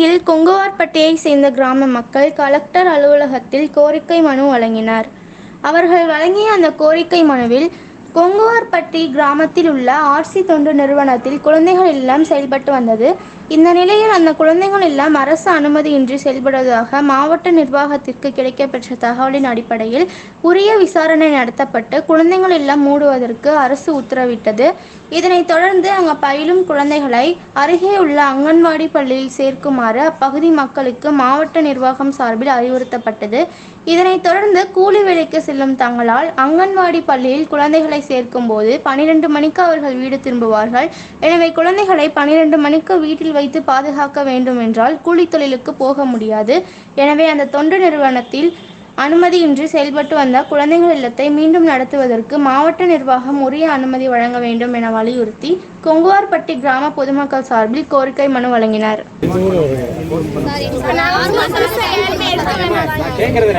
சென்னையில் கொங்குவார்பட்டியை சேர்ந்த கிராம மக்கள் கலெக்டர் அலுவலகத்தில் கோரிக்கை மனு வழங்கினர். அவர்கள் வழங்கிய அந்த கோரிக்கை மனுவில் கொங்குவார்பட்டி கிராமத்தில் உள்ள ஆர்சி தொண்டு நிறுவனத்தில் குழந்தைகள் இல்லம் செயல்பட்டு வந்தது. இந்த நிலையில் அந்த குழந்தைகள் இல்லம் அரசு அனுமதியின்றி செயல்படுவதாக மாவட்ட நிர்வாகத்திற்கு கிடைக்கப்பெற்ற தகவலின் அடிப்படையில் உரிய விசாரணை நடத்தப்பட்டு குழந்தைகள் இல்லம் மூடுவதற்கு அரசு உத்தரவிட்டது. இதனைத் தொடர்ந்து அங்கு பயிலும் குழந்தைகளை அருகே உள்ள அங்கன்வாடி பள்ளியில் சேர்க்குமாறு அப்பகுதி மக்களுக்கு மாவட்ட நிர்வாகம் சார்பில் அறிவுறுத்தப்பட்டது. இதனைத் தொடர்ந்து கூலி வேலைக்கு செல்லும் தங்களால் அங்கன்வாடி பள்ளியில் குழந்தைகளை சேர்க்கும் போது பனிரெண்டு மணிக்கு அவர்கள் வீடு திரும்புவார்கள். எனவே குழந்தைகளை பனிரெண்டு மணிக்கு வீட்டில் வைத்து பாதுகாக்க வேண்டும் என்றால் கூலி தொழிலுக்கு போக முடியாது. எனவே அந்த தொண்டு நிறுவனத்தில் அனுமதியின்றி செயல்பட்டு வந்த குழந்தைகள் இல்லத்தை மீண்டும் நடத்துவதற்கு மாவட்ட நிர்வாகம் உரிய அனுமதி வழங்க வேண்டும் என வலியுறுத்தி கொங்குவார்பட்டி கிராம பொதுமக்கள் சார்பில் கோரிக்கை மனு வழங்கினர். கேட்கறது